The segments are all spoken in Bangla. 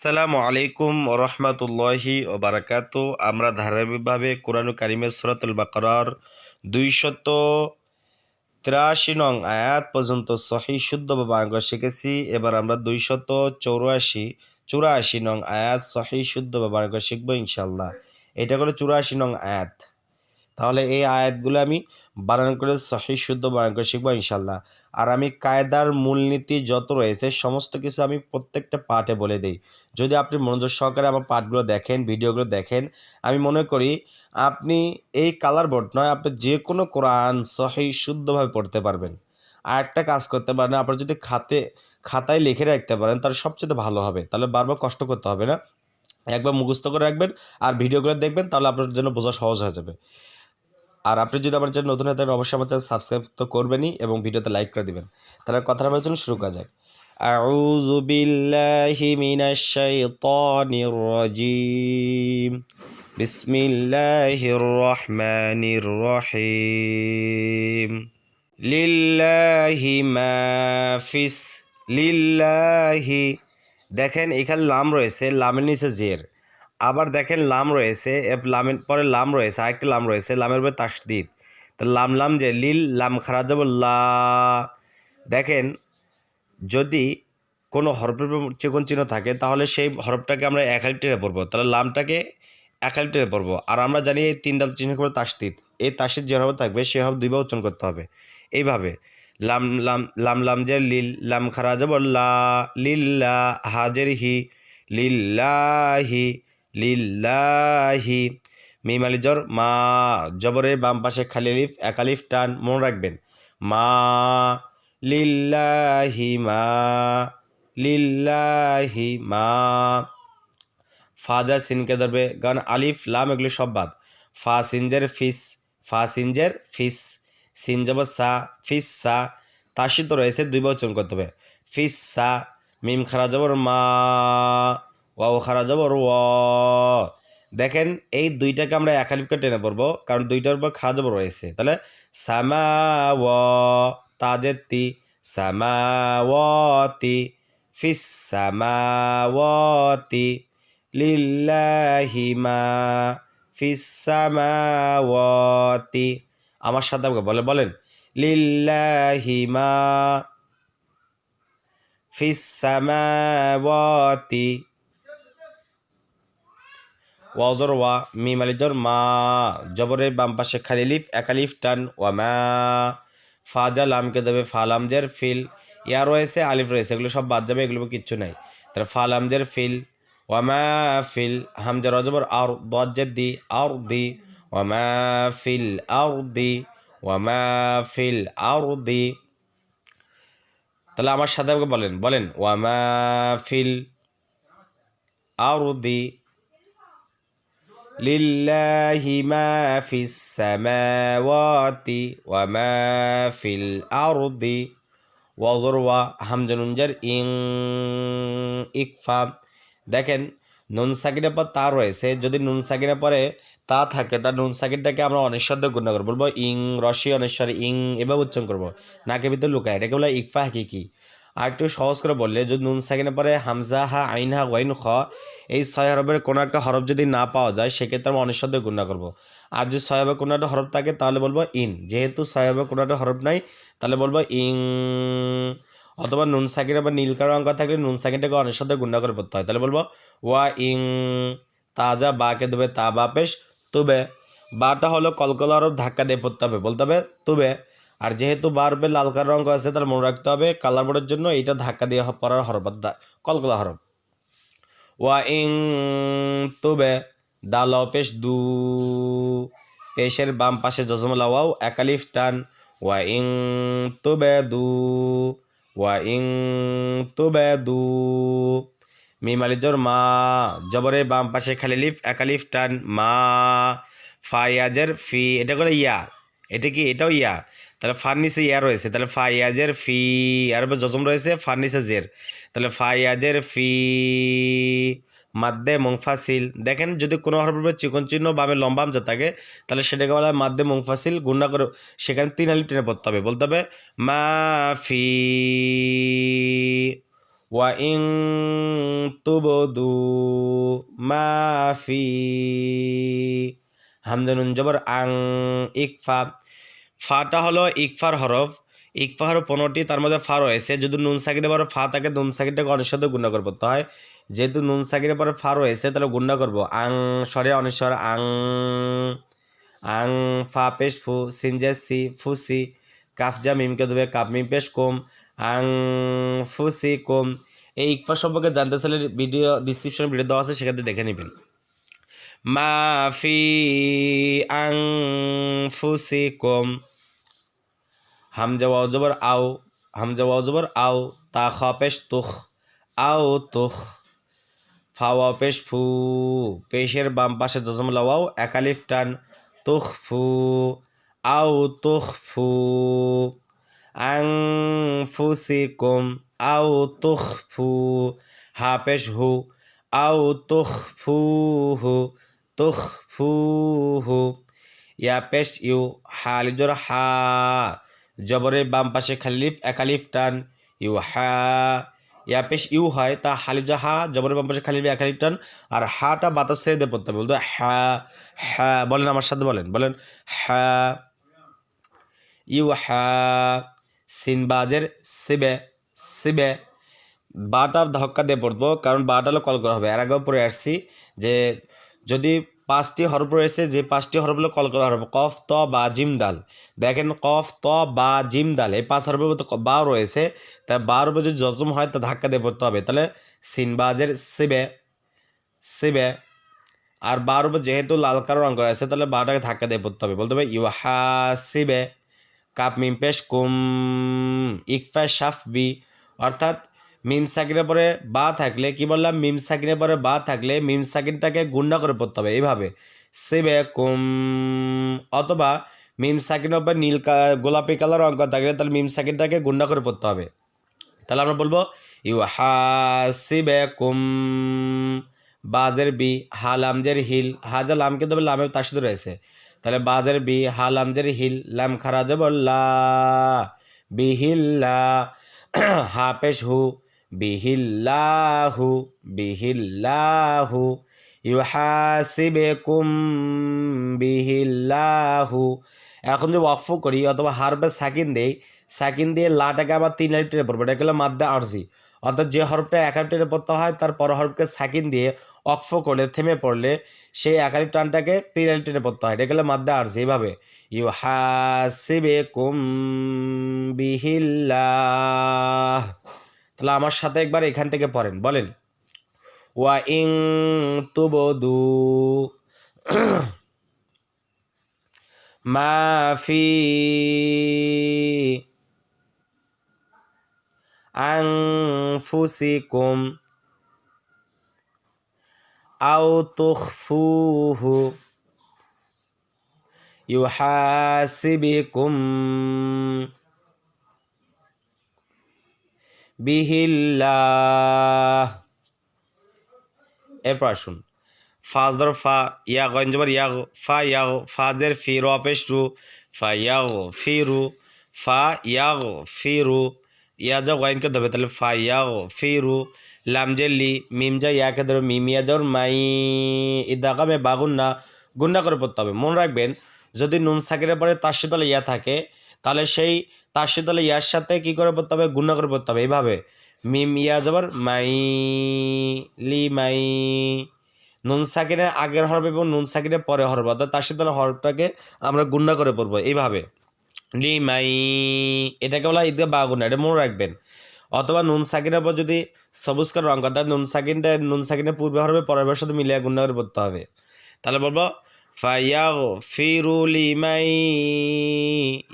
সালামু আলাইকুম রহমতুল্লাহি ওবারাকাত। আমরা ধারাবাহিকভাবে কোরআন কারিমের সরাতুল বাকরার দুইশত তিরাশি নং আয়াত পর্যন্ত সহি শুদ্ধ বাঙ্গ শিখেছি। এবার আমরা দুইশত চৌরাশি, চুরাশি নং আয়াত সহি শুদ্ধ বাঙ্গ শিখব ইনশাল্লাহ এটা করে চুরাশি নং আয়াত। তাহলে এই আয়াতগুলো আমি বানান করে সহি, শুদ্ধ বানান করে শিখব ইনশাল্লাহ আর আমি কায়দার মূলনীতি যত রয়েছে, সমস্ত কিছু আমি প্রত্যেকটা পার্টে বলে দিই। যদি আপনি মনোযোগ সহকারে আমার পার্টগুলো দেখেন, ভিডিওগুলো দেখেন, আমি মনে করি আপনি এই কালার বোর্ড নয়, আপনি যে কোনো কোরআন সহি, শুদ্ধভাবে পড়তে পারবেন। আর একটা কাজ করতে পারেন, আপনার যদি খাতে, খাতায় লিখে রাখতে পারেন, তাহলে সবচেয়ে ভালো হবে। তাহলে বারবার কষ্ট করতে হবে না। একবার মুখস্থ করে রাখবেন আর ভিডিওগুলো দেখবেন, তাহলে আপনার জন্য বোঝা সহজ হয়ে যাবে। আর আপনি যদি আমার চ্যানেল নতুন হয়ে থাকেন অবশ্যই আমার চ্যানেল সাবস্ক্রাইব তো করবেনই এবং ভিডিওতে লাইক করে দিবেন তাহলে কথাটা বলার জন্য শুরু করা যাক أعوذ بالله من الشيطان الرجيم بسم الله الرحمن الرحيم لله ما في الس- لله দেখেন এখানে লাম রয়েছে লামের নিচে জের আবার দেখেন লাম রয়েছে লামের পরে লাম রয়েছে, আরেকটি লাম রয়েছে, লামের উপরে তাসদিদ। তো লাম লাম যে লিল, লাম খারা যাব লা। দেখেন, যদি কোনো হরফের চিকন চিহ্ন থাকে, তাহলে সেই হরফটাকে আমরা এক হালি টেনে পড়ব। তাহলে লামটাকে এক হালি টেনে পড়ব। আর আমরা জানি এই তিন দাল চিহ্ন করে তাসদিদ। এই তাসিদ যেভাবে থাকবে, সে সেভাবে দুইবার উচ্চারণ করতে হবে। এইভাবে, লাম লাম লাম লাম যে লিল, লাম খারা যাব লা লিল্লা হাজের হি লিল্লাহি লিল্লাহি। মিম আলি জর, মা, জবরে বাম পাশে খালি আলিফ এক আলিফ টান, মনে রাখবেন। মা, লিল্লাহি মা লিল্লাহি মা। ফাজা সিনকে ধরবে, কারণ আলিফ, লাম এগুলো সব বাদ। ফা সিনজের ফিস, ফা সিনজের ফিস, সিন যাব সা, ফিস সা। তাসি তো রয়েছে দুই বচন করতে হবে। ফিস সা, মিম খারা যাবর মা। খারা যাবর ও দেখেন, এই দুইটাকে আমরা এক আলিফকে টেনে পড়ব, কারণ দুইটার উপর খারা যাবর রয়েছে। তাহলে সামা ও তাজের তি সামাওয়াতি, ফিস সামাওয়াতি, লিল্লাহি ফিস সামাওয়াতি। আমার সাথে আমাকে বলে, বলেন, লিল্লাহি মা ফিস ওয়াজর ওয়া মিম আলিজর মা। জবরের বাম পাশে খালি লিফ একালিফ টান, ওয়া মা। ফাজা লামকে দেবে ফালামজের ফিল। ইয়া রয়েছে, আলিফ রয়েছে, এগুলো সব বাদ যাবে, এগুলো কিচ্ছু নাই। তাহলে ফালামজের ফিল, ওয়া ওয়ামা ফিল। হামজা রজবর আর দজ্জের দি আর দি। ওয়া ওয়ামা ফিল আর দি। ওয়া ওয়ামা ফিল আর দি। তাহলে আমার সাথে বলেন বলেন ওয়ামা ফিল আর দি। লিল্লাহি মা ফিস সামাওয়াতি ওয়া মা ফিল আরদি। ওয়াজরওয়া হামজনুঞ্জার ইং ইকফা। দেখেন, নুন সাকিনের পর তা রয়েছে। যদি নুন সাকিনের পরে তা থাকে, তা নুন সাকিনটাকে আমরা অনিশ্বর গণ্য করব। বলব ইং রশি অনেশ্বর ইং এভাবে উচ্চারণ করব। নাকের ভিতরে লুকায়। এটাকে বলে ইকফা হাকিকি। আর একটু সহজ করে বললে, যদি নুন সাকিনের পরে হামজা হা আইন হা ওয়াইন খ, এই ছয় হরফের কোনো একটা হরফ যদি না পাওয়া যায়, সেক্ষেত্রে আমরা অনেশ্বর দিয়ে গুণা করব। আর যদি ছয় হবে কোনো একটা হরফ থাকে, তাহলে বলব ইন। যেহেতু ছয় হবে কোনো একটা হরফ নাই, তাহলে বলব ইং। অথবা নুন সাকিনের বা নীলকার অঙ্ক থাকলে নুন সাকিনটাকে অনেশ্বর দিয়ে গুণা করে পড়তে হয়। তাহলে বলব ওয়া ইং, তাজা বাকে দেবে তা বা পেশ, তুবে। বাটা হলো কলকলা হরফ ধাক্কা দিয়ে পড়তে হবে। বলতে হবে তুবে। আর যেহেতু বারবে লাল কালার অঙ্ক আছে তার মনে রাখতে হবে কালার বোর্ডের জন্য এটা ধাক্কা দিয়ে পড়ার হরফ কলকলা হরফ। ওয়া ইং তুবে দাল পেশ দু, পেশের বাম পাশে জজমলা ওয়াও, একালিফ টান। ওয়া ইং তুবে দু, ওয়া ইং তুবে দু মিমালিজর মা, জবরে বাম পাশে খালি লিফ, একালিফ টান, মা ফায়াজের ফি, এটা করে ইয়া। এটা কি? এটাও ইয়া। তাহলে ফার্নিসে ইয়া রয়েছে, তাহলে ফায়াজের ফি, আর জজম রয়েছে ফার্নিসে জের তাহলে ফায়াজের ফি, মাদ্দে মুংফাসিল দেখেন যদি কোনো হরফের চিকন চিহ্ন বামে লম্বা আমজা থাকে, তাহলে সেটাকে বলা হয় মাদ্দে মুংফাসিল গুণা করে সেখানে তিন আলি টেনে পড়তে হবে। বলতে হবে, মা ফি ওয়া ইং তুবদু মা ফি হামজা নুন জবর আং ইকফা। ফাটা হলো ইকফার হরফ। ইকফা হরফ পনেরোটি, তার মধ্যে ফা রয়েছে। যদি নুন সাকিনের পরে ফা থাকে, নুন সাকিনটাকে অনেক সাথে গুণা করব। হয় যেহেতু নুন সাকিনের পরে ফা রয়েছে, তাহলে গুণা করব। আং, সরে অনেশ্বর আং আং, ফা, পেশ, ফু সিনজে সি ফুসি কাফ যা মিমকে দেবে কাপ মিম, পেশ, কোম। আং ফুসি কোম। এই ইকফা সম্পর্কে জানতে চাইলে ভিডিও ডিসক্রিপশনে ভিডিও দেওয়া আছে, সেখান দেখে নেবেন। মা ফি আং ফুসি কোম হামজা ওয়াও জবর আও, হামজা ওয়াও জবর আও, তা খ পেশ তুখ, আও তুখ, ফা ওয়াও পেশ ফু, পেশের বাম পাশে জজম লাওয়াও একালিফ টান, তুখ ফু, আও তুখ ফু আং ফুসিকুম আও তুখ ফু, হা পেশ হু, আও তুখ ফু হু তুখ ফু হু ইয়া পেশ ইউ হালিফ জোর হা। জবরের বাম পাশে খালিফ, একালিফ টান ইউ হা। ইয়া পেশ ইউ হয় তা হালিফ হা জবরের বাম পাশে খালিফ, একালিফ টান। আর হাটা বাতাস ছেড়ে দিয়ে পড়তে হবে, বলতো হা হা বলেন আমার সাথে, বলেন বলেন হা ইউ হা সিনবাজের সিবে সিবে। বাটা ধক্কা দিয়ে পড়ব, কারণ বাটা হলো কল করা হবে। এর আগেও পড়ে আসছি যে যদি পাঁচটি হরফ রয়েছে, যে পাঁচটি হরফগুলো কল করা হবে কফ, ত, বা, জিম ডাল দেখেন, কফ, ত, বা, জিম ডাল এই পাঁচ হরফের মধ্যে বা রয়েছে। তা বার উপরে যদি জজম হয়, তা ধাক্কা দিয়ে পড়তে হবে। তাহলে সিনবাজের সিবে সিবে, আর বার উপর যেহেতু লাল কালো রঙ করা আছে তাহলে বাটাকে ধাক্কা দিয়ে পড়তে হবে। বলতে হবে ইউ হা সিবে, কাপ মিম পেশ কুম ইকফা শাফ বি, অর্থাৎ মিম সাকিনের পরে বা থাকলে, কি বললাম? মিম সাকিনের পরে বা থাকলে মিম সাকিনটাকে গুন্ডা করে পড়তে হবে। এইভাবে সেবে কুম। অথবা মিম সাকিনের উপর নীল গোলাপি কালার অঙ্ক থাকলে তাহলে মিম সাকিনটাকে গুন্ডা করে পড়তে হবে। তাহলে আমরা বলব ইউ হা সিবে কুম। বাজের বি, হা লামজের হিল। হা যা লামকে দেবে লামের তার সাথে রয়েছে। তাহলে বাজের বি, হা লামজের হিল, লাম খারা যাব লা বিহিল্লা। হা পেশ হু। বিহিল্লাহু বিহিল্লাহু ইউহাসিবেকুম বিহিল্লাহু। এখন যে ওয়াকফু করি অথবা হারবে সাকিন দেই, সাকিন দিয়ে লাটাকে আবার তিন লাইট টেনে পড়ব, এটা গেলে মাদ্দা আরজি। অর্থাৎ যে হরফটা এক টেনে পড়তে হয়, তার পর হরফকে সাকিন দিয়ে অক্ফ করলে থেমে পড়লে সেই একালি টানটাকে তিন লাইট টেনে পড়তে হয়, এটা গেলে মাদ্দা আরজি এইভাবে ইউ হাসিবেকুম বিহিল্লাহ। তাহলে আমার সাথে একবার এখান থেকে পড়েন, বলেন। ওয়া ইং তুবদু মা ফি আনফুসিকুম আও তুখফুহু ইউহাসিবিকুম বিহিল্লাহ। এরপর আসুন। ফাজ ধর ফা, ইয়া গঞ্জবর ইয়া ফা ইয়া ফাজের ফি র পেশ রু ফা ইয়া ফি রু ফা ইয়া ফি রু ইয়া যা গয়নকে ধরবে, তাহলে ফা ইয়া ফি রু লাম যে লি, মিম যা ইয়াকে ধরবে, মিম ইয়া যাওয়ার মাই ইদাকামে বাগুন না গুন্ডা করে পড়তে হবে। মনে রাখবেন, যদি নুন সাকিরের পরে তার সাথে ইয়া থাকে তাহলে সেই তার সাথে ইয়ার সাথে কি করে পড়তে হবে? গুন্ডা করে পড়তে হবে। এইভাবে। মিম, ইয়া যাবার মাই, লি, মাই, নুন, সাকিনের আগের হরফ এবং নুন, সাকিনের পরে হরফ। অর্থাৎ তার সাথে হরফটাকে আমরা গুন্ডা করে পড়ব। এইভাবে। লি, মাই, এটাকে বলা ঈদে বা গুন্ডা এটা মনে রাখবেন। অথবা নুন, সাকিনের পর যদি সবুজ কালো রঙ অর্থাৎ নুন, সাকিনটা নুন, সাকিনের পূর্বে হরবে পরের সাথে মিলিয়ে গুন্ডা করে পড়তে হবে। তাহলে বলব ফাইয়াগ ফিরুলি মাই,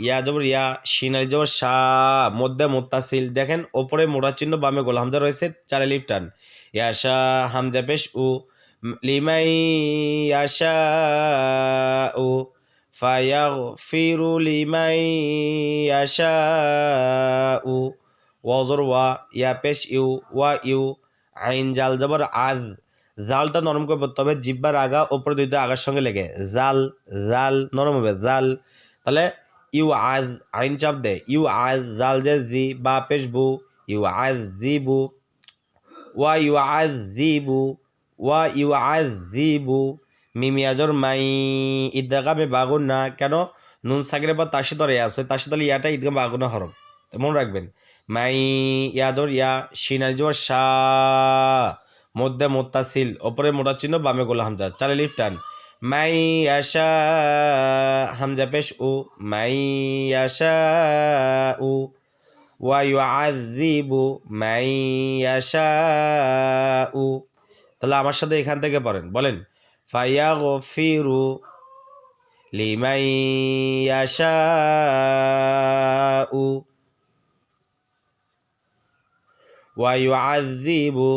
ইয়া জবর ইয়া, সিনারি জবর শাহ মধ্যে মুত্তাসিল। দেখেন, ওপরে মোড়া চিহ্ন, বামে গোল। হামজা রয়েছে, চারে লিফ টান ইয়াশা হামজা পেশ, উ লিমাই ইয়াশা উ ফায়াগ ফিরু লিমাই ইয়াশা উ, ওয়াজর ওয়া, ইয়া পেশ, ইউ, ওয়া, ইউ, আইন জাল জবর আজ। জালটা নরম করে তবে জিব্বার আগা ওপরে দুইটা আগার সঙ্গে লেগে। জাল জাল, নরম হবে, জাল। তাহলে, ইউ আজ আইন চাপ দে। ইউ আজ জাল যে জি বা পেশ বু। ইউ আজ জি বু। ওয়া ইউ আজ জি বু। ওয়া ইউ আজিবু মিমিয়াজর মাই। ঈদগামে বাগুন না। কেন? নুন সাগরে বা তাসি তরে আছে। তাসি তলে ইয়াটা ঈদগাম বাগুনা হরম। মনে রাখবেন। মাই ইয়াদর ইয়া সিনাজর শাহ। মধ্যে মোত্তাসিল, ওপরে মোটা চিহ্ন বামে গোলা হামজা। চালে লিফ টান মাই আশা হামজা পেশ উ, মাই আশা উ ওয়াইআযিবু মাই আশা উ। তাহলে আমার সাথে এখান থেকে পড়েন। বলেন, ফায়াগফিরু লিমাই আশা উ ইয়াশাউ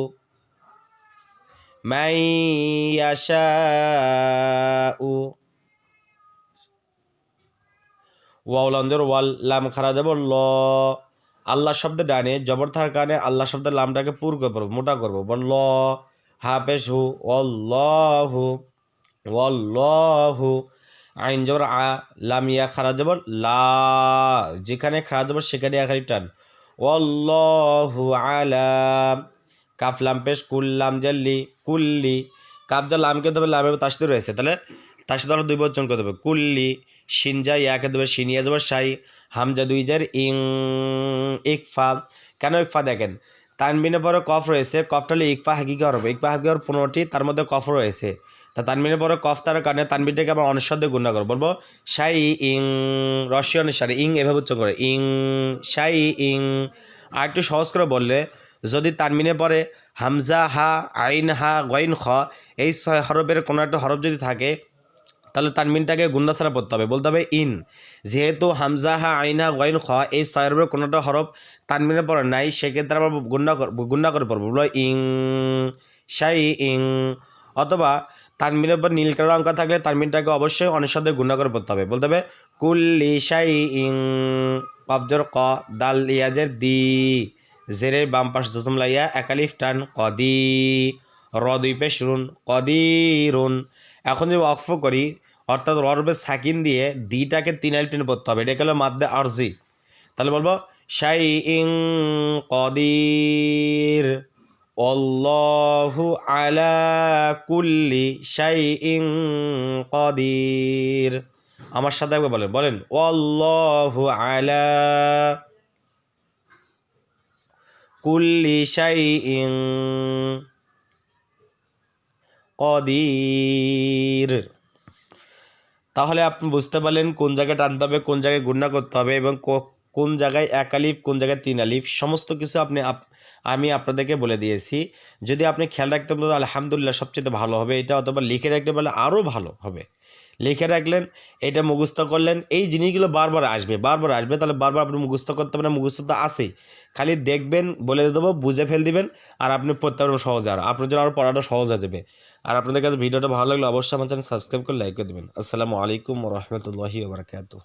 ওয়াউলান্দর ওয়াল লাম খারা যাব, ল। আল্লাহ শব্দ ডানে, জবর থাকার কারণে আল্লাহ শব্দের লামটাকে পুর করব মোটা করব। বল ল হাফেজ হু অল্লাহু অল্লাহু আইন জবর, আ, লাম, ইয়া, খারা যাব, লা। যেখানে খারা যাব, সেখানে একাই টান। অল্লাহু আলাম। কাফ লাম পেশ কুল্লাম জাল্লি কুল্লি কাপ যা লামকে দেবে, লামে তাসিতে রয়েছে। তাহলে তার সাথে দুই বচন করে দেবে। কুল্লি সিনজা ইয়াকে দেবে সিনিয়া যাবে, সাই। হামজা দুই জার, ইং, ইকফা। কেন ইকফা দেখেন? তানবিনের পরে কফ রয়েছে। কফটা হলে ইকফা হাকিকা হবে ইকফা হাকিকা পনেরোটি, তার মধ্যে কফ রয়েছে। তা তানবিনের পরে কফ তার কারণে তানবিনটাকে আমরা অনসাদ্য গুণা করব। বলব, সাই, ইং রসি অনুসারে, ইং এভাবে উচ্চ করে, ইং, সাই, ইং। আর একটু সহজ করে বললে যদি তানমিনে পরে হামজা, হা, আইন, হা গইন খ, এই ছয় হরফের কোনো একটা হরফ যদি থাকে, তাহলে তানমিনটাকে গুন্ডা ছাড়া পড়তে হবে। বলতে হবে ইন। যেহেতু হামজা, হা, আইন, হা গইন খ, এই ছয় হরফের কোনোটা হরফ তানমিনে পরে নাই, সেক্ষেত্রে আমরা গুন্ডা গুন্ডা করে পড়ব। বলো ইং, শাই, ইং। অথবা তানমিনের পর নীল কালার অঙ্ক থাকলে তানমিনটাকে অবশ্যই অনিঃশব্দে গুণা করে পড়তে হবে। বলতে হবে কুল্লি শাই, ইং কবজর ক, দাল, ইয়াজের দি। জেরের বাম পাশ জসম লাইয়া একালিফ টান কদি র দুই পেশ রুন কদিরুন এখন যদি অক্ফ করি, অর্থাৎ রবে সাকিন দিয়ে দিটাকে তিন আইল টেনে পড়তে হবে, এটা হলো মাদ্দে আরজি? তাহলে বলব শাই ইং কদির অল্লাহু আলা কুল্লি শাই ইং কদির আমার সাথে একবার বলেন বলেন অল্লাহু আলা কুল্লি শাই ইং কদির। তাহলে আপনি বুঝতে পারলেন কোন জায়গায় টানতে হবে, কোন জায়গায় গুণনা করতে হবে এবং কোন জায়গায় এক আলিফ, কোন জায়গায় তিন আলিফ, সমস্ত কিছু আপনি আমি আপনাদেরকে বলে দিয়েছি। যদি আপনি খেয়াল রাখতে বলেন আলহামদুলিল্লাহ সবচেয়ে ভালো হবে, এটা অথবা লিখে রাখতে পারলে আরও ভালো হবে। লিখে রাখলেন, এটা মুখস্থ করলেন। এই জিনিসগুলো বারবার আসবে বারবার আসবে। তাহলে বারবার আপনি মুখস্থ করতে পারেন মুখস্থ তো আসেই খালি দেখবেন, বলে দেবো, বুঝে ফেল দিবেন, আর আপনি পড়তে পারবেন সহজে। আর আপনার জন্য আরও পড়াটা সহজ হয়ে যাবে। আর আপনাদের কাছে ভিডিওটা ভালো লাগলে অবশ্যই আমার চ্যানেল সাবস্ক্রাইব করে লাইক করে দেবেন। আসসালামু আলাইকুম রহমতুল্লাহি ওবরাকাতু